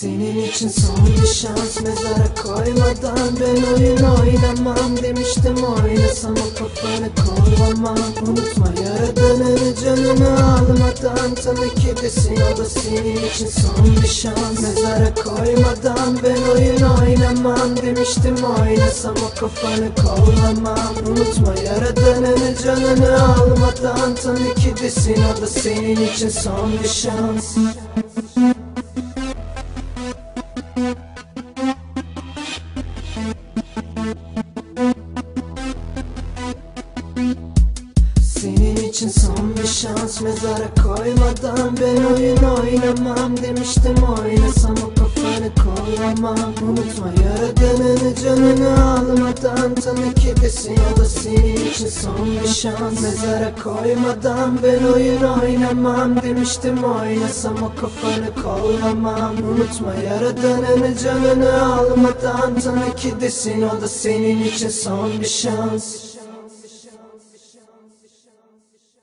Senin için son bir şans mezara koymadan Ben oyun oynamam demiştim oynasam o kafanı kollamam Unutma yaradanın canını almadan. Tanı ki desin o da senin için son bir şans. Mezara koymadan ben oyun oynamam demiştim oynasam o kafanı kollamam Unutma yaradanın canını almadan. Tanı ki desin o da senin için son bir şans Senin için son bir şans mezara koymadan Ben oyun oynamam demiştim. Oynasam o kafanı kollamam Unutma yaradanın canını almadan. Tanı ki desin o da senin için son bir şans Mezara koymadan ben oyun oynamam demiştim. Oynasam o kafanı kollamam Unutma yaradanın canını almadan. Tanı ki desin o da senin için son bir şans chance.